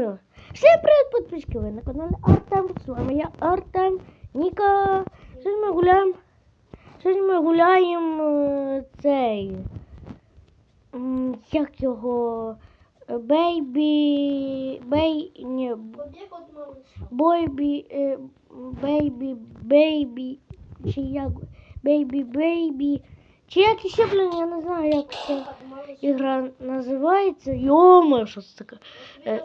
Йо-моє! Всім привіт, підписчики! На каналі Артем. З вами я Артем, Ніка. Сьогодні ми гуляємо. Сьогодні ми гуляємо е, цей. Як його? Бейбі. Бей. Ні. Бойбі. е, Бейбі. Бейбі. Чи як? Бейбі Бейбі. Чи як ще, блін, я не знаю, як ця ігра називається. Йомо, що це таке? Е.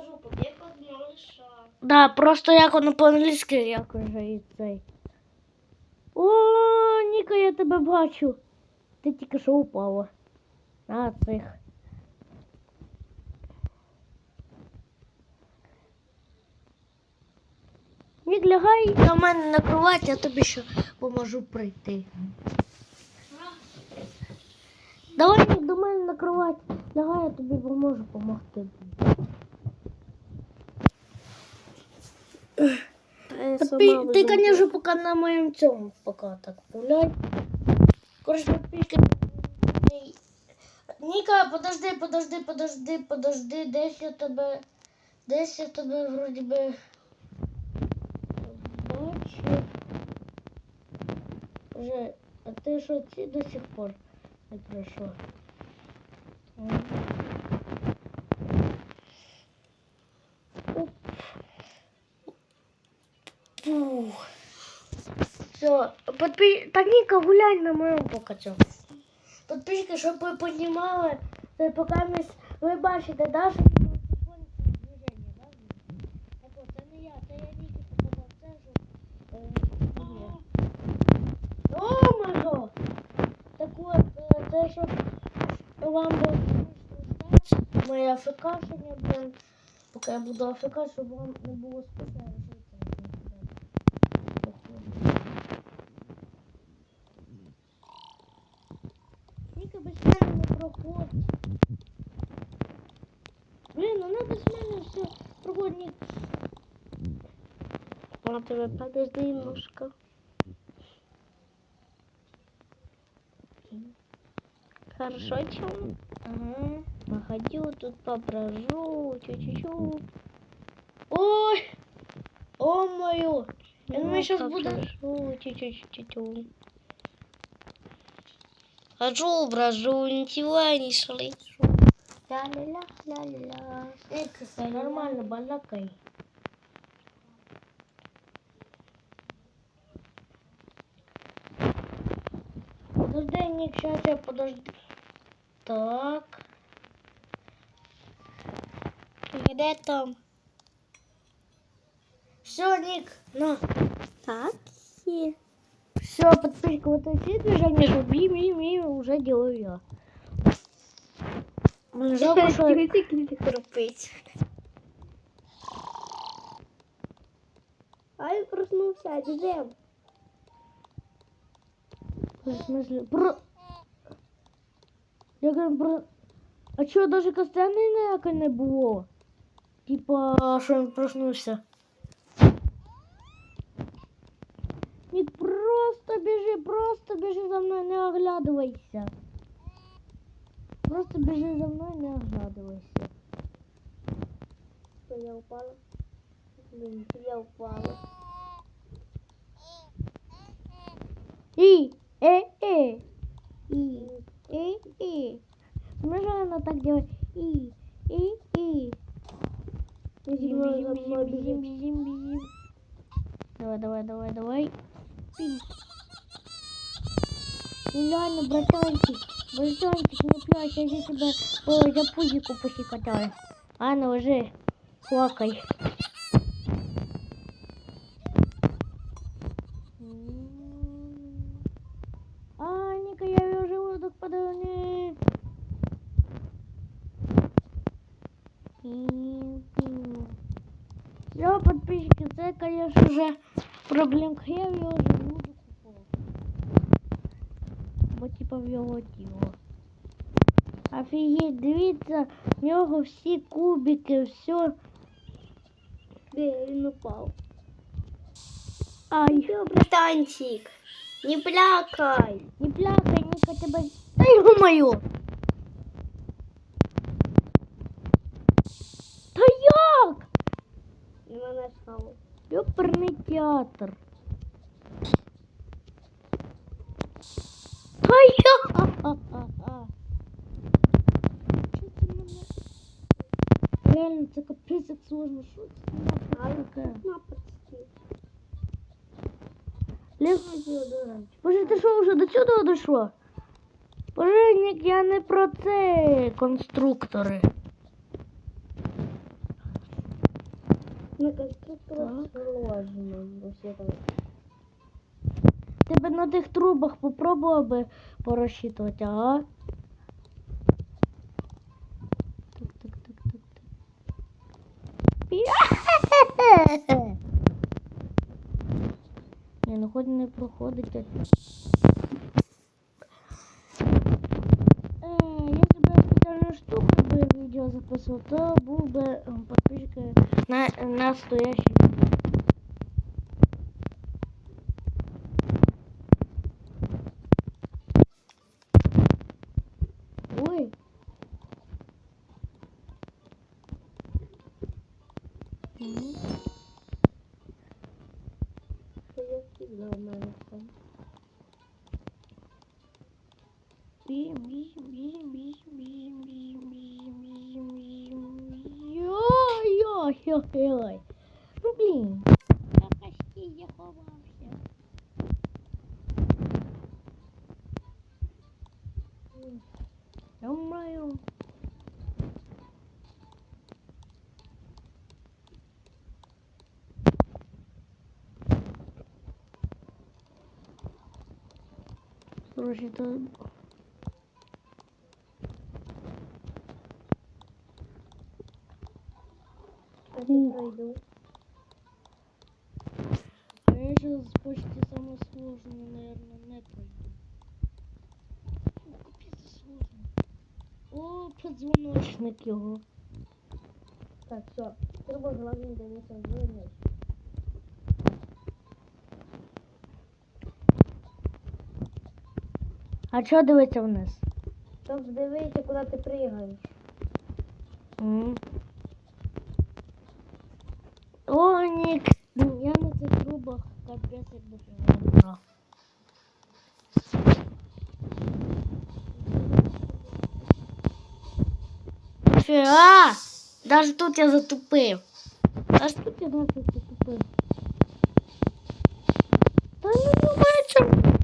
Да, просто як воно по-англійськи як вже і цей. О, Ніка, я тебе бачу. Ти тільки що упала. На цих. Нік, лягай до мене на кровать, я тобі ще поможу прийти. Давай до мене на кровать. Лягай, я тобі поможу допомогти. Ты, ты, конечно, пока на моем цьому пока так гуляй. Короче, подписка. Ніка, подожди, подожди, подожди, подожди, десь я тебе. Десь я тебе вроді би. Бачу. Вже, а ти що ці до сих пор не пройшов? М. Все, подпи... так гуляй на моєму покачу. Подписчики, щоб ви понімали, це поки ми... ви бачите, да, що на телефоні да? Так от, це не я, це я Ніки показав, це що... Е. О, мажо! Так от, е, це вам було моє АФКшення, блин, поки я буду АФК, щоб вам не було спеціально. Ніка без мене не проходить. Блін, вона без мене все проходить. Вона тебе подожди немножко. Хорошо, чем? Ага. Походю, тут поброжу, чу-чу-чу. Ой! О мою! Я думаю, сейчас буду... Поброжу, чу-чу-чу-чу. Хожу, брожу, ничего не слышу. Ля-ля-ля-ля-ля. Эй, нормально, балакай. Подожди, Ник, сейчас я подожди. Так. Где там? Все, Ник, на. Так, и... Все, подписчик, вот эти движения, что би ми ми уже делаю я. Блин, жалко, что... не хрупить. Ай, проснулся, где? В смысле? Про... Я говорю, про... А чого, даже костяни ніяке не було? Типа, що він проснувся? Нік, просто біжи, просто біжи за мною, не оглядывайся. Просто біжи за мною, не оглядывайся. Что, я упала? Блин, я упала. І, е, е, Може вона так делать? І, і, і. Бежим, бежим, бежим, бежим, бежим, бежим. Давай, давай, давай, давай. Пи. Ну реально, братанчик, братанчик, не плачь, я же тебя ой, за пузику пощекотаю. А ну уже, плакай. Я в його желудок упав. Бо типа в його тіло. Офігеть, дивіться, в нього всі кубики, все. Где он упал? Ай, Все, братанчик, не плакай. не плакай, Ніка, тебе... Та його моє! Та як? І мене стало. Ёперний театр. сложно шутить. Лев... Боже, ти що вже до сюда дошло? Боженік, я не про це конструктори. На конструкторах сложно, бо на тих трубах попробував би порозчитувати, ага? Ні, ну хоч не проходить. Е, штуку бы видео записывал, то был бы ем, подписчик на настоящий. Бім, бім, бім, бім, бім, бім, бім, бім, бім, бім. Ой-ой-ой-ой. Ну, блін. Я почти я ховався. Ё-моё. Короче, это... пройду. А я сейчас почти самое сложное, наверное, не пройду. О, капец, сложно. О, подзвоночник його. Так, все. Turbo главный дивиться вниз. А чого дивиться вниз? Щоб дивися, куди ти пригаєш. М. кубок, капец, я бы не даже тут я затупил. Даже тут я даже. Да ну, не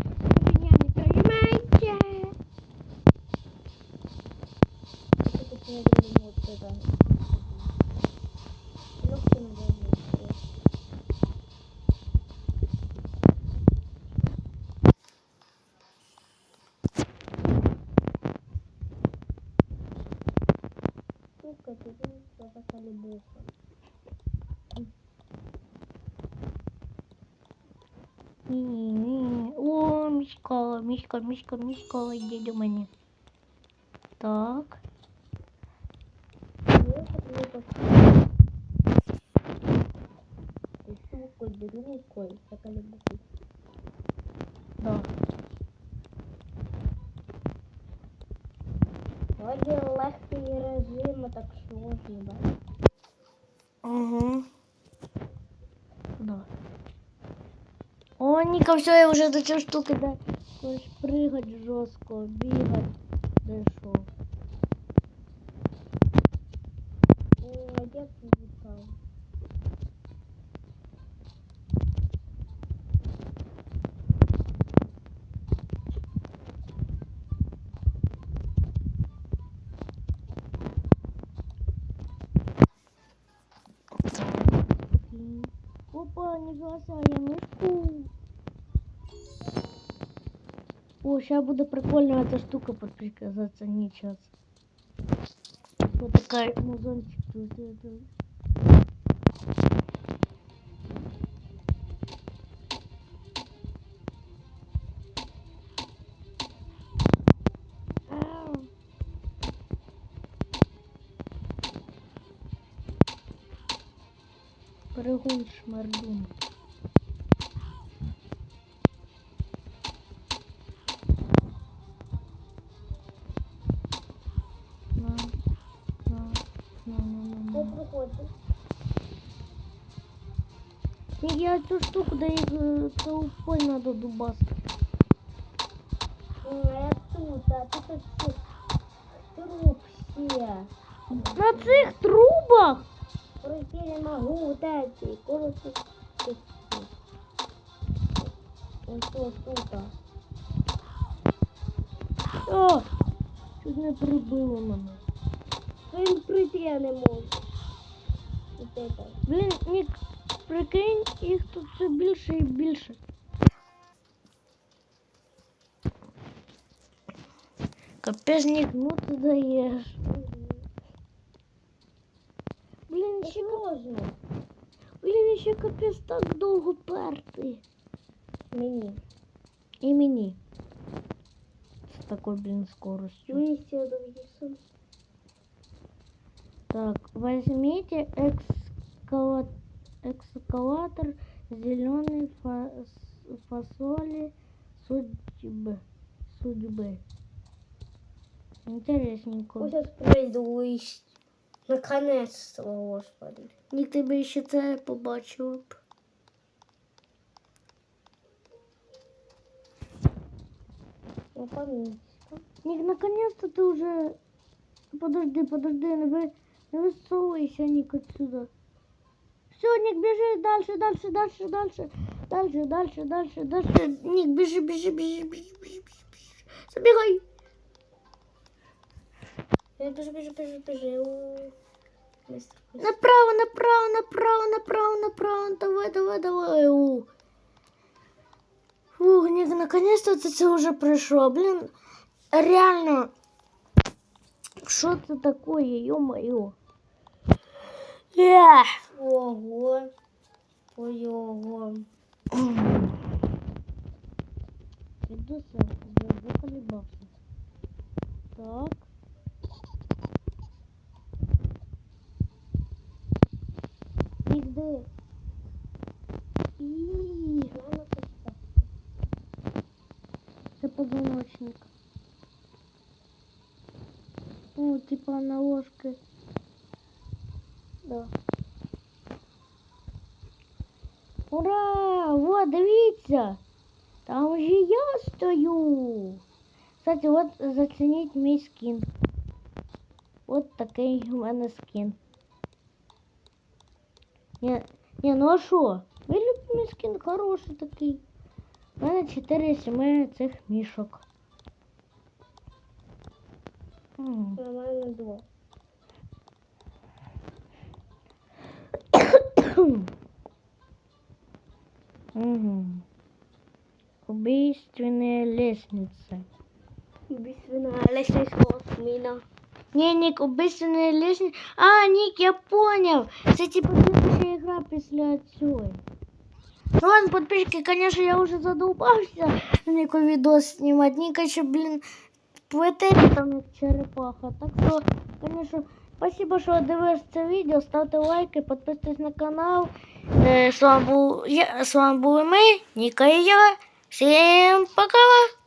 стали мухами. Ні-ні. О, мішкала, мішка, мішка, мішкала, йди до мене. Так. Да. Вроде легкий режим, а так сложно, да? Ніка, все, я вже до цієї штуки, де хочеш пригати жорстко, бігать, де О, О, сейчас буде прикольно эта штука подприказаться не час. Вот такая музончик тут. Прыгун шмардун. Ні, я цю штуку, де їх е, толпой надо дубасити. Ну, я тут, а тут тут труп все. На цих трубах? Пройти не могу, вот эти, короче. Ось тут, тут. О, чуть не прибило мене. Він пройти я не можу. Блін, Нік, прикинь, їх тут все більше і більше. Капець, Нік, ну ти даєш. Блін, ще, ка- Можна. блін, ще капець так довго перти. Мені. І мені. З такою, блін, скоростю. Мені ще довгіше. Так, возьмите экскава- экскаватор зеленой фасоли судьбы. Судьбы. Интересненько. Ось пройду і наконец-то, господи. Ні, тебе ще це побачила б. Ну, поміть. Ник, наконец-то ты уже... Подожди, подожди, не, вы... не высовывайся, Ник, отсюда. Все, Ник, бежи дальше, дальше, дальше, дальше. Дальше, дальше, дальше, дальше. Ник, бежи, бежи, бежи, бежи, бежи, бежи. бежи. Забегай. Я біжу, біжу, біжу, біжу. Быстро, быстро. Направо, направо, направо, направо, направо. Давай, давай, давай. У. Фух, Ник, наконец-то ты це уже пройшов. Блин, реально. Що це таке, ё-моё? Ого. Ой, ого. Сам, я заколебался. Так. Нигде. И Це позвоночник. Ну, типа на ложке. Да. Ура! Вот, дивіться! Там же я стою. Кстати, вот заценить мой скин. Вот такой у меня скин. Не, не, ну а що? Ви любите хороший такой. У меня 4 сімей цих мишек. Нормально мене 2. Убийственная лестница. Убийственная лестница Мина. Не, Ник, убийственная лестница. А, Ник, я понял. Это типа следующая игра после отсюда. Ну ладно, подписчики, конечно, я уже задолбался Нику видос снимать. Ника еще, блин, в там как черепаха. Так что, конечно... спасибо, що дивились це відео. Ставте лайки, підписуйтесь на канал. С З вами був з вами були ми, Ніка і я. Всім пока!